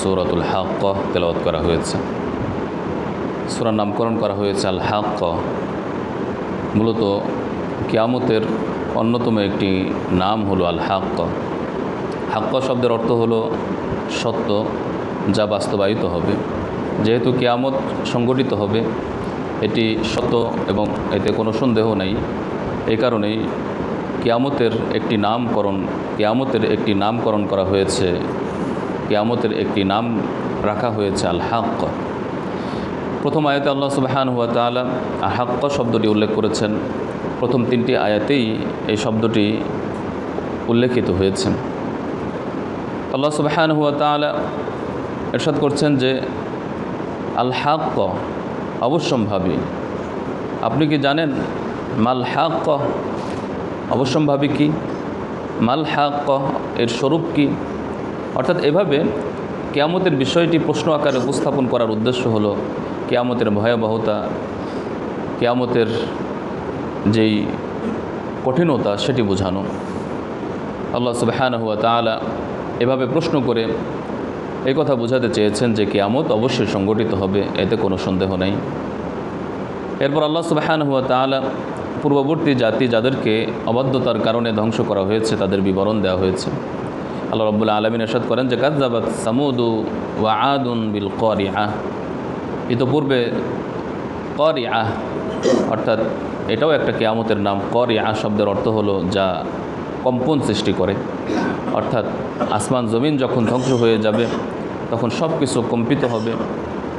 সুরাতুল হাক তেলাওয়াত করা হয়েছে। সুরার নামকরণ করা হয়েছে আল হাক মূলত কিয়ামতের অন্যতম একটি নাম হলো আল হাক হাক্ক শব্দের অর্থ হলো সত্য, যা বাস্তবায়িত হবে। যেহেতু কিয়ামত সংগঠিত হবে, এটি সত্য এবং এতে কোনো সন্দেহ নেই। এই কারণেই কিয়ামতের একটি নামকরণ, কিয়ামতের একটি নামকরণ করা হয়েছে কিয়ামতের একটি নাম রাখা হয়েছে আল হাক প্রথম আয়াতে আল্লাহ সুবাহান হুয়া তালা আল হাক্ক শব্দটি উল্লেখ করেছেন। প্রথম তিনটি আয়াতেই এই শব্দটি উল্লেখিত হয়েছে। আল্লাহ সুবাহান হুয়া তালা এরশাদ করছেন যে আল হাক্ক অবশ্যম্ভাবী। আপনি কি জানেন মাল হাক্ক অবশ্যম্ভাবী কি? মাল হাক্ক এর স্বরূপ কি? অর্থাৎ এভাবে কেয়ামতের বিষয়টি প্রশ্ন আকারে উপস্থাপন করার উদ্দেশ্য হলো কেয়ামতের ভয়াবহতা, কেয়ামতের যেই কঠিনতা সেটি বোঝানো। আল্লাহ সুবাহান হুয়া তালা এভাবে প্রশ্ন করে এই কথা বোঝাতে চেয়েছেন যে কেয়ামত অবশ্যই সংগঠিত হবে, এতে কোনো সন্দেহ নেই। এরপর আল্লাহ সুবাহান হুয়া তালা পূর্ববর্তী জাতি যাদেরকে অবাধ্যতার কারণে ধ্বংস করা হয়েছে, তাদের বিবরণ দেওয়া হয়েছে। আল্লাহ রব্বুল্লা আলমিন এরশাদ করেন যে কাজাবাত সামুদু ওয়া আদুন বিল করি আহ ইতোপূর্বে করি আহ অর্থাৎ এটাও একটা কেয়ামতের নাম। করি আহ শব্দের অর্থ হলো যা কম্পন সৃষ্টি করে। অর্থাৎ আসমান, জমিন যখন ধ্বংস হয়ে যাবে, তখন সব কিছু কম্পিত হবে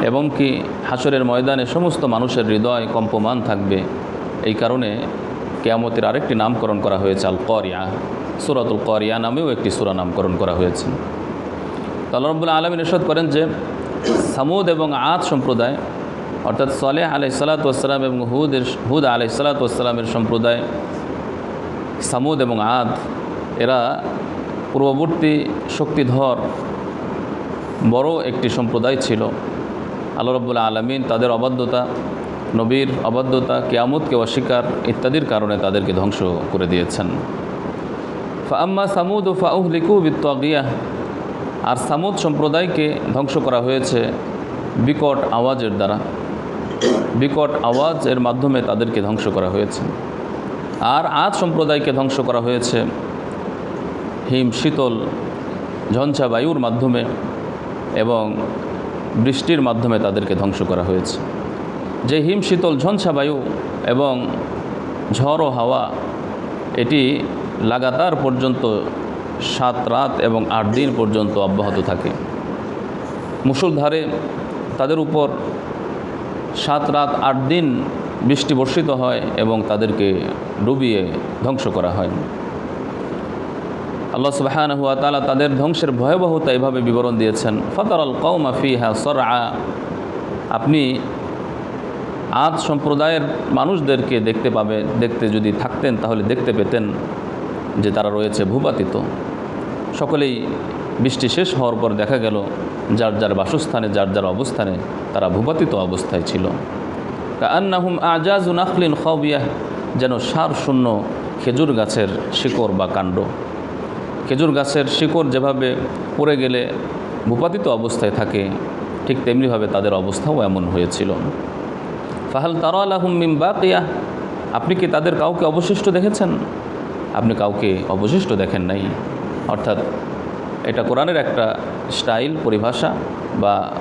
এবং কি হাসরের ময়দানে সমস্ত মানুষের হৃদয় কম্পমান থাকবে। এই কারণে কেয়ামতের আরেকটি নামকরণ করা হয়েছে আল করিয়া সুরাতুল করিয়া নামেও একটি সুরা নামকরণ করা হয়েছে। আল্লাহ রব্বুল্লা আলমিন এরশাদ করেন যে, সামুদ এবং আদ সম্প্রদায়, অর্থাৎ সলেহ আলাই সালাতাম এবং হুদের হুদ আলাই সালাতামের সম্প্রদায়, সামুদ এবং আদ, এরা পূর্ববর্তী শক্তিধর বড় একটি সম্প্রদায় ছিল। আল্লাহ রব্বুল্লা আলমিন তাদের অবাধ্যতা, নবীর অবাধ্যতা, কেয়ামতকে অস্বীকার ইত্যাদির কারণে তাদেরকে ধ্বংস করে দিয়েছেন। ফাম্মা সামুদ ও ফাউহ লিকু বিত্তাগিয়া আর সামুদ সম্প্রদায়কে ধ্বংস করা হয়েছে বিকট আওয়াজের দ্বারা। বিকট আওয়াজের মাধ্যমে তাদেরকে ধ্বংস করা হয়েছে। আর আজ সম্প্রদায়কে ধ্বংস করা হয়েছে হিম, শীতল, ঝঞ্ঝা বায়ুর মাধ্যমে এবং বৃষ্টির মাধ্যমে তাদেরকে ধ্বংস করা হয়েছে। যে হিম, শীতল, ঝঞ্ঝা বায়ু এবং ঝড় ও হাওয়া, এটি লাগাতার পর্যন্ত সাত রাত এবং আট দিন পর্যন্ত অব্যাহত থাকে। মুসুলধারে তাদের উপর সাত রাত, আট দিন বৃষ্টি বর্ষিত হয় এবং তাদেরকে ডুবিয়ে ধ্বংস করা হয়। আল্লাহ সুবাহান হুয়া তালা তাদের ধ্বংসের ভয়াবহতা এভাবে বিবরণ দিয়েছেন। ফতর আল কৌমা ফিহা সর আপনি আজ সম্প্রদায়ের মানুষদেরকে দেখতে পাবে, দেখতে যদি থাকতেন তাহলে দেখতে পেতেন। যে তারা রয়েছে ভূপাতিত। সকলেই বৃষ্টি শেষ হওয়ার পর দেখা গেল, যার যার বাসস্থানে, যার যার অবস্থানে তারা ভূপাতিত অবস্থায় ছিল। আন্নাহুম আজাজ আখলিন খবিয়াহ যেন সার শূন্য খেজুর গাছের শিকড় বা কাণ্ড। খেজুর গাছের শিকড় যেভাবে পড়ে গেলে ভূপাতিত অবস্থায় থাকে, ঠিক তেমনিভাবে তাদের অবস্থাও এমন হয়েছিল। ফাহাল তারা আলাহুম মিম বাকিয়া, আপনি কি তাদের কাউকে অবশিষ্ট দেখেছেন? আপনি কাউকে অবশিষ্ট দেখেন নাই। অর্থাৎ এটা কোরআনের একটা স্টাইল, পরিভাষা বা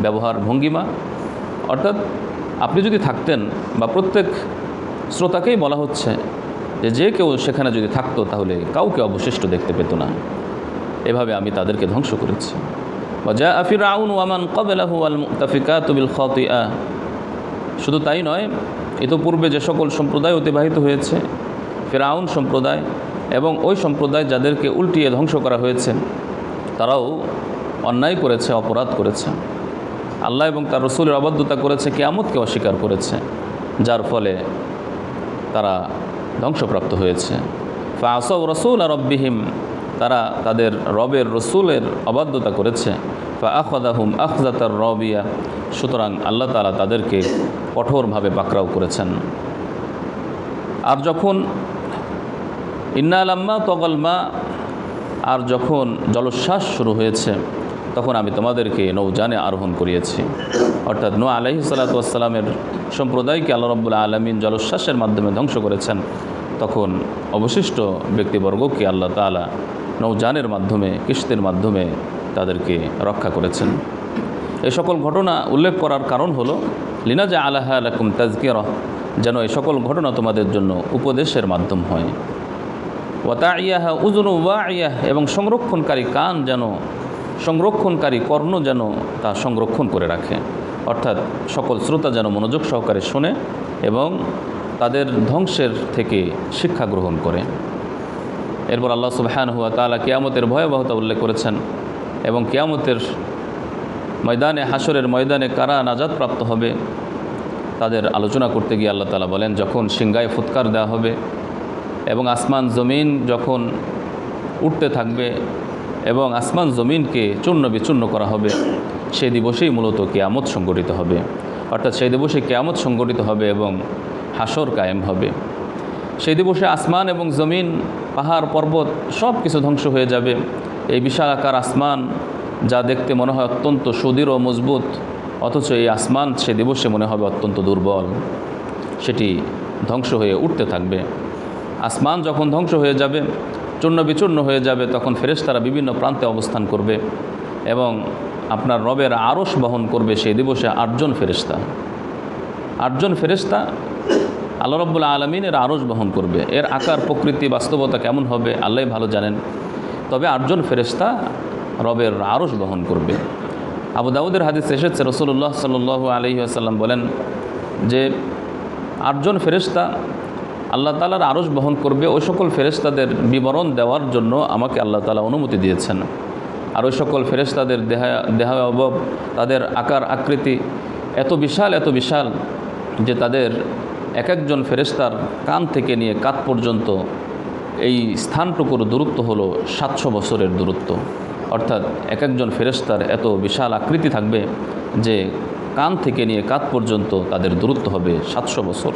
ব্যবহার ভঙ্গিমা। অর্থাৎ আপনি যদি থাকতেন বা প্রত্যেক শ্রোতাকেই বলা হচ্ছে যে যে কেউ সেখানে যদি থাকতো তাহলে কাউকে অবশিষ্ট দেখতে পেত না। এভাবে আমি তাদেরকে ধ্বংস করেছি। বা যা আফির আউন ওয়ামান কবেলাহু আল মুতাফিকা তুবিল খতিয়া শুধু তাই নয় ইতোপূর্বে যে সকল সম্প্রদায় অতিবাহিত হয়েছে ফেরাউন সম্প্রদায় এবং ওই সম্প্রদায় যাদেরকে উল্টিয়ে ধ্বংস করা হয়েছে, তারাও অন্যায় করেছে, অপরাধ করেছে। আল্লাহ এবং তার রসুলের অবাধ্যতা করেছে, কেয়ামতকে অস্বীকার করেছে, যার ফলে তারা ধ্বংসপ্রাপ্ত হয়েছে। ফাসব রসুল আর রব্বিহিম, তারা তাদের রবের রসুলের অবাধ্যতা করেছে। ফা আখদাহুম আখজাতার রবিয়া, সুতরাং আল্লাহ তালা তাদেরকে কঠোরভাবে পাকড়াও করেছেন। আর যখন ইন্না আলাম্মা তগল মা, আর যখন জলোচ্ছ্বাস শুরু হয়েছে, তখন আমি তোমাদেরকে নৌজানে আরোহণ করিয়েছি। অর্থাৎ নো আলাহি সাল্লাতামের সম্প্রদায়কে আল্লাহ রব্বুল আলমিন জলোচ্ছ্বাসের মাধ্যমে ধ্বংস করেছেন। তখন অবশিষ্ট ব্যক্তিবর্গকে আল্লাহ তালা নৌজানের মাধ্যমে, কিস্তির মাধ্যমে তাদেরকে রক্ষা করেছেন। এ সকল ঘটনা উল্লেখ করার কারণ হলো লিনাজা আলাহ আলাকুম তাজকির যেন এই সকল ঘটনা তোমাদের জন্য উপদেশের মাধ্যম হয়। ওয়াতা ইয়াহা উজুন ওয়া ইয়াহ এবং সংরক্ষণকারী কান যেন, সংরক্ষণকারী কর্ণ যেন তা সংরক্ষণ করে রাখে। অর্থাৎ সকল শ্রোতা যেন মনোযোগ সহকারে শোনে এবং তাদের ধ্বংসের থেকে শিক্ষা গ্রহণ করে। এরপর আল্লাহ সুবহান হুয়া তালা কিয়ামতের ভয়াবহতা উল্লেখ করেছেন এবং কিয়ামতের ময়দানে হাসরের ময়দানে কারা নাজাদ প্রাপ্ত হবে, তাদের আলোচনা করতে গিয়ে আল্লাহ তালা বলেন, যখন সিংগায় ফুৎকার দেওয়া হবে এবং আসমান জমিন যখন উঠতে থাকবে এবং আসমান জমিনকে চূর্ণ বিচূর্ণ করা হবে, সেই দিবসেই মূলত কেয়ামত সংগঠিত হবে। অর্থাৎ সেই দিবসে কেয়ামত সংগঠিত হবে এবং হাসর কায়েম হবে। সেই দিবসে আসমান এবং জমিন, পাহাড়, পর্বত সব কিছু ধ্বংস হয়ে যাবে। এই বিশাল আকার আসমান যা দেখতে মনে হয় অত্যন্ত সুদৃঢ় ও মজবুত, অথচ এই আসমান সে দিবসে মনে হবে অত্যন্ত দুর্বল। সেটি ধ্বংস হয়ে উঠতে থাকবে। আসমান যখন ধ্বংস হয়ে যাবে, চূর্ণ বিচূর্ণ হয়ে যাবে, তখন ফেরেশতারা বিভিন্ন প্রান্তে অবস্থান করবে এবং আপনার রবের আরস বহন করবে সেই দিবসে আটজন ফেরেশতা। আটজন ফেরেশতা আল্লাহ রব্বুল আলমিনের আরস বহন করবে। এর আকার, প্রকৃতি, বাস্তবতা কেমন হবে আল্লাহ ভালো জানেন। তবে আটজন ফেরেশতা রবের আরস বহন করবে। আবু দাউদের হাদিস এসেছে রসুল্লাহ সাল্লু আলহি আসাল্লাম বলেন যে, আটজন ফেরেশতা আল্লাহ তালার আরস বহন করবে ওই সকল ফেরেস্তাদের বিবরণ দেওয়ার জন্য আমাকে আল্লাহ তালা অনুমতি দিয়েছেন। আর ওই সকল ফেরেশতাদের দেহা দেহাবব তাদের আকার, আকৃতি এত বিশাল এত বিশাল যে তাদের এক একজন ফেরেশতার কান থেকে নিয়ে কাত পর্যন্ত এই স্থানটুকুর দূরত্ব হলো সাতশো বছরের দূরত্ব। অর্থাৎ এক একজন ফেরেশতার এত বিশাল আকৃতি থাকবে যে কান থেকে নিয়ে কাত পর্যন্ত তাদের দূরত্ব হবে সাতশো বছর।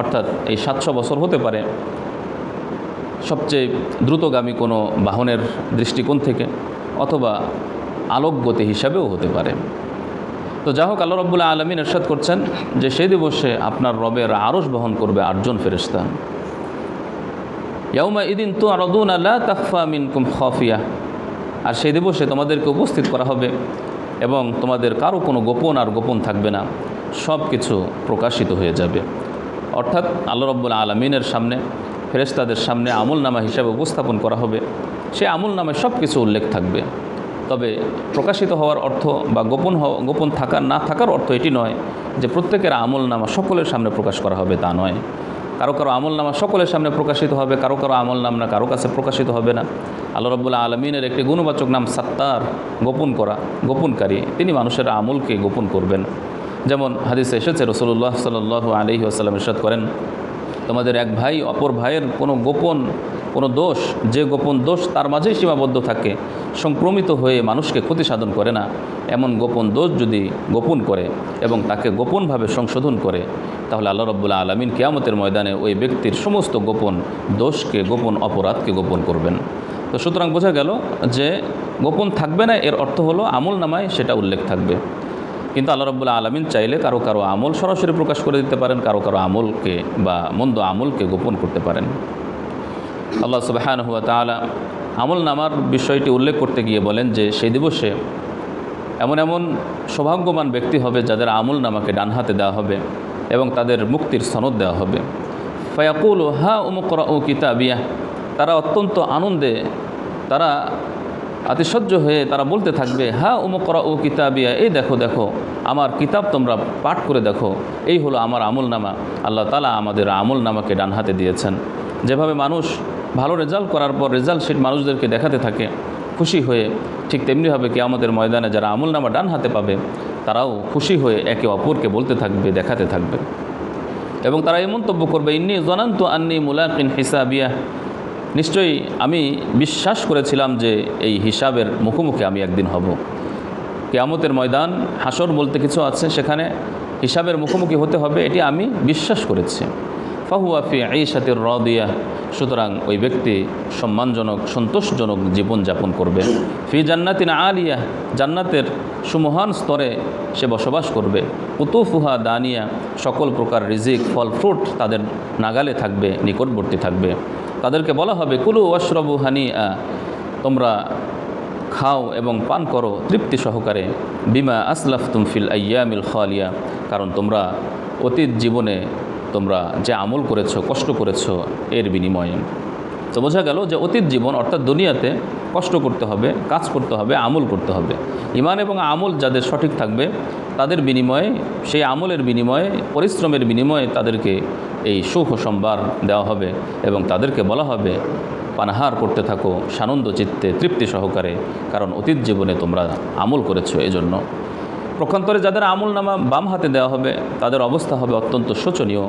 অর্থাৎ এই সাতশো বছর হতে পারে, সবচেয়ে দ্রুতগামী কোনো বাহনের দৃষ্টিকোণ থেকে অথবা আলোক গতি হিসাবেও হতে পারে। তো যা হোক, আল্লাহ রব্বুল্লাহ আলমিন এরশাদ করছেন যে সেই দিবসে আপনার রবের আরস বহন করবে আটজন ফেরিস্তা ইয়াউমা ইদিন তু আরদুন আল্লাহ তাকফা মিন কুম খফিয়া। আর সেই দিবসে তোমাদেরকে উপস্থিত করা হবে এবং তোমাদের কারও কোনো গোপন আর গোপন থাকবে না সব কিছু প্রকাশিত হয়ে যাবে। অর্থাৎ আল্লাহ রব্বুল আলমিনের সামনে ফেরেস্তাদের সামনে আমল নামা হিসাবে উপস্থাপন করা হবে। সে আমল নামে সব কিছু উল্লেখ থাকবে। তবে প্রকাশিত হওয়ার অর্থ বা গোপন গোপন থাকার না থাকার অর্থ এটি নয় যে প্রত্যেকের আমল নামা সকলের সামনে প্রকাশ করা হবে তা নয়। কারও কারও আমল নামা সকলের সামনে প্রকাশিত হবে, কারও কারও আমল নাম না কারও কাছে প্রকাশিত হবে না। আল্লাহ রব্বুল্লাহ আলমিনের একটি গুণবাচক নাম সাত্তার, গোপন করা, গোপনকারী। তিনি মানুষের আমলকে গোপন করবেন। যেমন হাদিসে এসেছে রসুল্লাহ সাল আলহি আসাল্লাম ইরশাদ করেন, তোমাদের এক ভাই অপর ভাইয়ের কোনো গোপন, কোনো দোষ, যে গোপন দোষ তার মাঝেই সীমাবদ্ধ থাকে, সংক্রমিত হয়ে মানুষকে ক্ষতি সাধন করে না। এমন গোপন দোষ যদি গোপন করে এবং তাকে গোপনভাবে সংশোধন করে, তাহলে আল্লাহ রব্বুল্লাহ আলমিন কেয়ামতের ময়দানে ওই ব্যক্তির সমস্ত গোপন দোষকে, গোপন অপরাধকে গোপন করবেন। তো সুতরাং বোঝা গেল যে গোপন থাকবে না, এর অর্থ হলো আমল নামায় সেটা উল্লেখ থাকবে। কিন্তু আল্লাহ রব্বুল্লাহ আলমিন চাইলে কারও কারও আমল সরাসরি প্রকাশ করে দিতে পারেন, কারও কারও আমলকে বা মন্দ আমলকে গোপন করতে পারেন। আল্লাহ সুবাহান হুয়া তালা আমল নামার বিষয়টি উল্লেখ করতে গিয়ে বলেন যে, সেই দিবসে এমন এমন সৌভাগ্যবান ব্যক্তি হবে যাদের আমল নামাকে ডান হাতে দেওয়া হবে এবং তাদের মুক্তির সনদ দেওয়া হবে। ফয়াকুল হা উমকরা ও কিতাবিয়া, তারা অত্যন্ত আনন্দে তারা আতিশয্য হয়ে তারা বলতে থাকবে হা উমকরা ও কিতাবিয়া, এই দেখো দেখো, আমার কিতাব তোমরা পাঠ করে দেখো, এই হলো আমার আমল নামা আল্লাহ তালা আমাদের আমল নামাকে ডান হাতে দিয়েছেন। যেভাবে মানুষ ভালো রেজাল্ট করার পর রেজাল্ট শিট মানুষদেরকে দেখাতে থাকে, খুশি হয়ে ঠিক তেমনিভাবে কি আমাদের ময়দানে যারা আমল নামা ডান হাতে পাবে, তারাও খুশি হয়ে একে অপরকে বলতে থাকবে, দেখাতে থাকবে। এবং তারা এই মন্তব্য করবে, ইন্নি জনান্ত আন্নি মুলাকিন হিসাবিয়া। নিশ্চয়ই আমি বিশ্বাস করেছিলাম যে এই হিসাবের মুখোমুখি আমি একদিন হব। কেয়ামতের ময়দান হাসর বলতে কিছু আছে সেখানে হিসাবের মুখোমুখি হতে হবে, এটি আমি বিশ্বাস করেছি। ফাহুয়া ফি ঈশাতির রদিয়া, সুতরাং ওই ব্যক্তি সম্মানজনক, সন্তোষজনক জীবনযাপন করবে। ফি জান্নাতিন আলিয়া, জান্নাতের সুমহান স্তরে সে বসবাস করবে। কুতুফুহা দানিয়া, সকল প্রকার রিজিক, ফল, ফ্রুট তাদের নাগালে থাকবে, নিকটবর্তী থাকবে। তাদেরকে বলা হবে, কুলু ওয়াশরবু হানি তোমরা খাও এবং পান করো তৃপ্তি সহকারে। বিমা আসলাফ তুমফিল আয়ামিল খালিয়া। কারণ তোমরা অতীত জীবনে তোমরা যে আমল করেছ, কষ্ট করেছ, এর বিনিময়ে। তো বোঝা গেল যে অতীত জীবন অর্থাৎ দুনিয়াতে কষ্ট করতে হবে, কাজ করতে হবে, আমল করতে হবে। ইমান এবং আমল যাদের সঠিক থাকবে, তাদের বিনিময়ে, সেই আমলের বিনিময়ে, পরিশ্রমের বিনিময়ে তাদেরকে এই সুখ সম্বার দেওয়া হবে এবং তাদেরকে বলা হবে, পানাহার করতে থাকো, সানন্দ চিত্তে তৃপ্তি সহকারে, কারণ অতীত জীবনে তোমরা আমল করেছ এজন্য। প্রক্ষান্তরে যাদের আমল নামা বাম হাতে দেওয়া হবে, তাদের অবস্থা হবে অত্যন্ত শোচনীয়।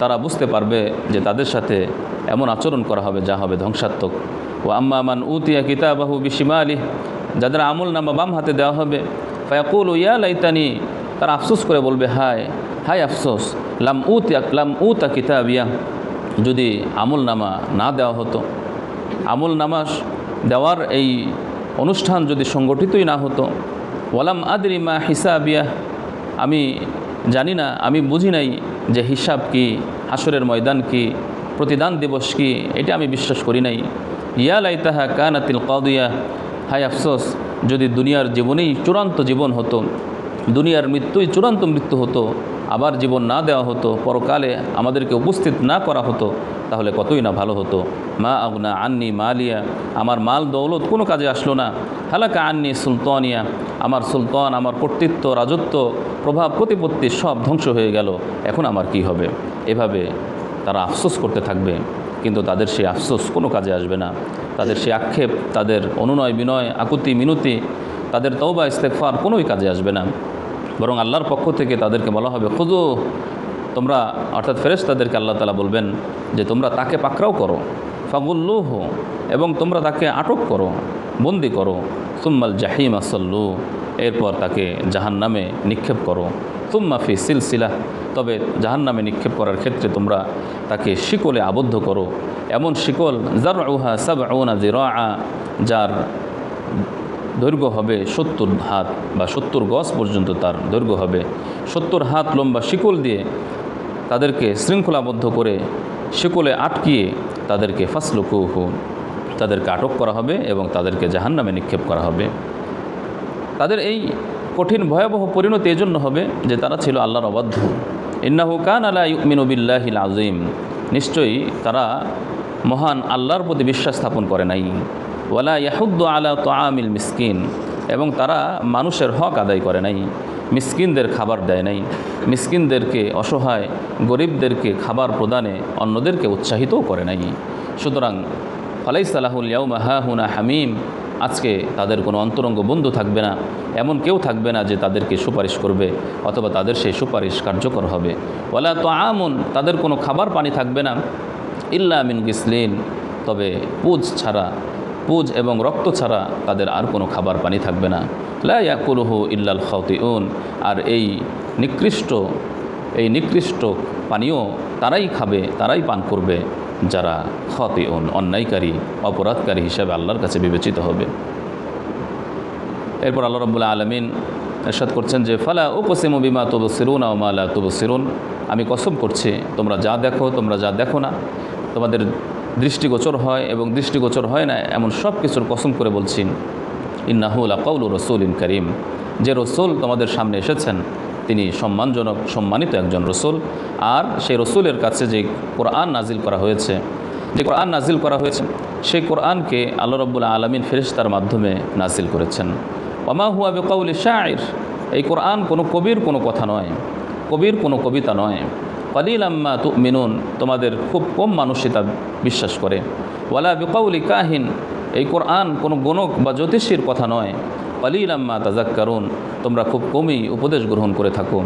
তারা বুঝতে পারবে যে তাদের সাথে এমন আচরণ করা হবে, যা হবে ধ্বংসাত্মক। ও আম্মা মান উতিয়া কিতাবাহু বিসিমা আলী যাদের আমল নামা বাম হাতে দেওয়া হবে, ফায়াকুল, ইয়া লাইতানি, তারা আফসোস করে বলবে, হায় হায় আফসোস, লাম উত লাম উতা কিতাবিয়া। যদি আমল নামা না দেওয়া হতো, আমল নামাজ দেওয়ার এই অনুষ্ঠান যদি সংগঠিতই না হতো, ওয়ালাম আদরি মা হিসাবিয়া, আমি জানি না, আমি বুঝি নাই যে হিসাব কি, হাসরের ময়দান কি, প্রতিদান দিবস কি, এটা আমি বিশ্বাস করি নাই। ইয়া লাইতাহা কানাতিল কাদিয়া হাই আফসোস, যদি দুনিয়ার জীবনেই চূড়ান্ত জীবন হতো, দুনিয়ার মৃত্যুই চূড়ান্ত মৃত্যু হতো আবার জীবন না দেওয়া হতো, পরকালে আমাদেরকে উপস্থিত না করা হতো, তাহলে কতই না ভালো হতো। মা আগুনা আন্নি মালিয়া, আমার মাল দৌলত কোনো কাজে আসলো না। হালাকা আন্নি সুলতানিয়া, আমার সুলতান, আমার কর্তৃত্ব, রাজত্ব, প্রভাব, প্রতিপত্তি সব ধ্বংস হয়ে গেল। এখন আমার কি হবে? এভাবে তারা আফসোস করতে থাকবে। কিন্তু তাদের সেই আফসোস কোনো কাজে আসবে না। তাদের সেই আক্ষেপ, তাদের অনুনয় বিনয় আকুতি মিনতি তাদের তৌবা ইস্তেকফার কোনোই কাজে আসবে না। বরং আল্লাহর পক্ষ থেকে তাদেরকে বলা হবে খুদু তোমরা অর্থাৎ ফেরেস তাদেরকে আল্লাহ তালা বলবেন যে তোমরা তাকে পাকড়াও করো, ফাগুল্লুহ, এবং তোমরা তাকে আটক করো, বন্দি করো, সুম্মাল জাহিম আসল্লু এরপর তাকে জাহান নামে নিক্ষেপ করো তুম্মাফি সিলসিলা, তবে জাহান নামে নিক্ষেপ করার ক্ষেত্রে তোমরা তাকে শিকলে আবদ্ধ করো। এমন শিকল জার উহা সাব আউনা জিরা যার দৈর্ঘ্য হবে সত্তর হাত বা সত্তর গজ পর্যন্ত তার দৈর্ঘ্য হবে। সত্তর হাত লম্বা শিকল দিয়ে তাদেরকে শৃঙ্খলাবদ্ধ করে শিকলে আটকিয়ে তাদেরকে ফাসলুকুহু, তাদেরকে আটক করা হবে এবং তাদেরকে জাহান্নামে নিক্ষেপ করা হবে। তাদের এই কঠিন ভয়াবহ পরিণতি এজন্য হবে যে তারা ছিল আল্লাহর অবাধ্য। ইন্নাহু কান আলা মিনুবিল্লাহিল আজিম নিশ্চয়ই তারা মহান আল্লাহর প্রতি বিশ্বাস স্থাপন করে নাই। ওয়ালা ইয়াহুদ্দ আলা তো আমিল মিসকিন। এবং তারা মানুষের হক আদায় করে নাই, মিসকিনদের খাবার দেয় নাই। মিসকিনদেরকে অসহায়, গরিবদেরকে খাবার প্রদানে অন্যদেরকে উৎসাহিতও করে নাই। সুতরাং ফালাই সালাহুল ইয়াউমা হা হুনা হামিম, আজকে তাদের কোনো অন্তরঙ্গ বন্ধু থাকবে না। এমন কেউ থাকবে না যে তাদেরকে সুপারিশ করবে অথবা তাদের সেই সুপারিশ কার্যকর হবে। ওলা তো আমন তাদের কোনো খাবার পানি থাকবে না। ইল্লা মিন গিসলিন, তবে পুজ ছাড়া পুজ এবং রক্ত ছাড়া তাদের আর কোনো খাবার পানি থাকবে না। লাকুলহু ইল্লাল খাওতি খাউতিউন আর এই নিকৃষ্ট এই নিকৃষ্ট পানীয় তারাই খাবে, তারাই পান করবে যারা খতিউন অন্যায়কারী, অপরাধকারী হিসাবে আল্লাহর কাছে বিবেচিত হবে। এরপর আল্লাহ রব্বুল্লা আলমিন এরশাদ করছেন যে, ফালা ও উপসিমু বিমা তবু সিরুন মালা তবু সিরুন আমি কসম করছি, তোমরা যা দেখো, তোমরা যা দেখো না। তোমাদের দৃষ্টিগোচর হয় এবং দৃষ্টিগোচর হয় না এমন সব কিছুর কসম করে বলছি। ইন্নাহুল আকাউল রসুল ইন করিম। যে রসুল তোমাদের সামনে এসেছেন, তিনি সম্মানজনক, সম্মানিত একজন রসুল। আর সেই রসুলের কাছে যে কোরআন নাজিল করা হয়েছে, যে কোরআন নাজিল করা হয়েছে, সেই কোরআনকে আল্লাহ রব্বুল আলমিন ফেরিস্তার মাধ্যমে নাজিল করেছেন। ওমা হুয়া বেকাউল শায়ের এই কোরআন কোনো কবির কোনো কথা নয়। কবির কোনো কবিতা নয়। কলিল আম্মা তু মিনুন তোমাদের খুব কম মানুষই তা বিশ্বাস করে। ওয়ালা বেকাউলি কাহিন, এই কোরআন কোনো গণক বা জ্যোতিষীর কথা নয়। কলিল আম্মা তাজাক্কারুন, তোমরা খুব কমই উপদেশ গ্রহণ করে থাকো।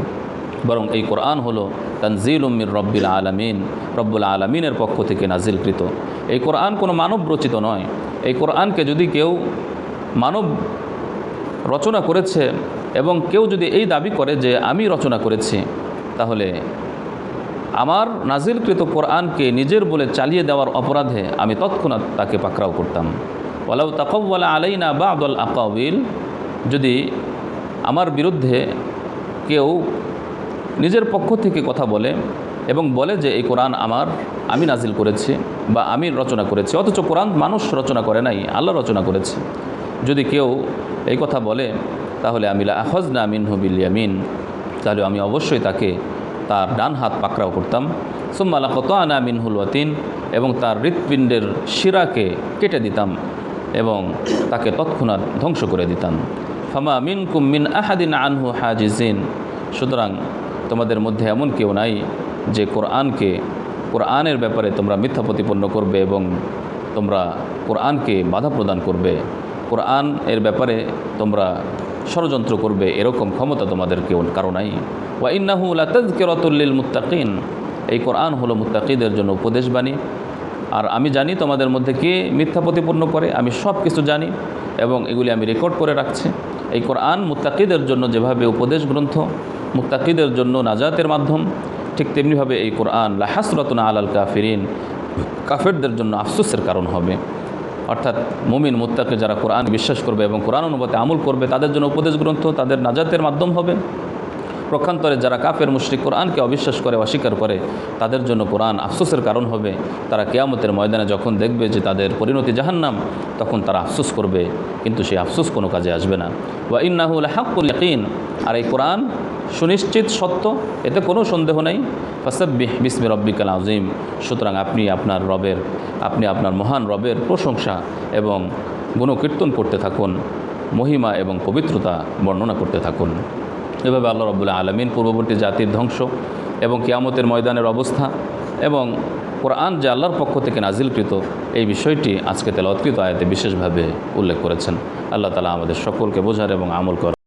বরং এই কোরআন হলো তানজিল উম্মির রব্বিল আলমিন, রব্বুল আলমিনের পক্ষ থেকে নাজিলকৃত। এই কোরআন কোনো মানব রচিত নয়। এই কোরআনকে যদি কেউ মানব রচনা করেছে এবং কেউ যদি এই দাবি করে যে আমি রচনা করেছি, তাহলে আমার নাজিলকৃত কোরআনকে নিজের বলে চালিয়ে দেওয়ার অপরাধে আমি তৎক্ষণাৎ তাকে পাকড়াও করতাম। ওয়ালাউ তাকব্বালা আলাইনা বা আদল আকাউল যদি আমার বিরুদ্ধে কেউ নিজের পক্ষ থেকে কথা বলে এবং বলে যে এই কোরআন আমার, আমি নাজিল করেছি বা আমি রচনা করেছি, অথচ কোরআন মানুষ রচনা করে নাই, আল্লাহ রচনা করেছে। যদি কেউ এই কথা বলে, তাহলে আমি আহজ না আমিন হবিল ইয়ামিন, তাহলে আমি অবশ্যই তাকে তার ডান হাত পাকড়াও করতাম। সুম্মালা কত আনা মিনহুল ওয়াতিন, এবং তার হৃৎপিণ্ডের শিরাকে কেটে দিতাম এবং তাকে তৎক্ষণাৎ ধ্বংস করে দিতাম। ফামা মিন কুমিন আহাদিন আনহু হাজিজিন। সুতরাং তোমাদের মধ্যে এমন কেউ নাই যে কোরআনকে, কোরআনের ব্যাপারে তোমরা মিথ্যা প্রতিপন্ন করবে এবং তোমরা কোরআনকে বাধা প্রদান করবে। কোরআন এর ব্যাপারে তোমরা ষড়যন্ত্র করবে, এরকম ক্ষমতা তোমাদের কেউ, কারও নাই। ওয়া ইন্নাহু লাতাজকিরাতুল মুত্তাকিন। এই কোরআন হলো মুত্তাকিদের জন্য উপদেশবাণী আর আমি জানি তোমাদের মধ্যে কে মিথ্যা প্রতিপন্ন করে, আমি সব কিছু জানি এবং এগুলি আমি রেকর্ড করে রাখছি। এই কোরআন মুত্তাকিদের জন্য যেভাবে উপদেশ গ্রন্থ, মুত্তাকিদের জন্য নাজাতের মাধ্যম, ঠিক তেমনিভাবে এই কোরআন লাহাসরতনা আলাল কাফিরিন, কাফেরদের জন্য আফসোসের কারণ হবে। অর্থাৎ মুমিন, মুত্তাকে যারা কোরআন বিশ্বাস করবে এবং কোরআন অনুপাতে আমল করবে, তাদের জন্য উপদেশ গ্রন্থ, তাদের নাজাতের মাধ্যম হবে। প্রক্ষান্তরে যারা কাফের, মুশরিক কোরআনকে অবিশ্বাস করে, অস্বীকার করে, তাদের জন্য কোরআন আফসোসের কারণ হবে। তারা কেয়ামতের ময়দানে যখন দেখবে যে তাদের পরিণতি জাহান্নাম, তখন তারা আফসোস করবে, কিন্তু সেই আফসোস কোনো কাজে আসবে না। ওয়া ইন্নাহুল হাক্কুল ইয়াকিন। আর এই কোরআন সুনিশ্চিত সত্য, এতে কোনো সন্দেহ নেই। ফাসাব্বিহ বিসমি রব্বিকাল আজিম সুতরাং আপনি আপনার রবের, আপনি আপনার মহান রবের প্রশংসা এবং গুণকীর্তন করতে থাকুন, মহিমা এবং পবিত্রতা বর্ণনা করতে থাকুন। এভাবে আল্লাহ রবুল্লাহ আলমিন পূর্ববর্তী জাতির ধ্বংস এবং কিয়ামতের ময়দানের অবস্থা এবং কোরআন যে আল্লাহর পক্ষ থেকে নাজিলকৃত, এই বিষয়টি আজকে তেলাওয়াতকৃত আয়াতে বিশেষভাবে উল্লেখ করেছেন। আল্লাহ তালা আমাদের সকলকে বোঝার এবং আমল করার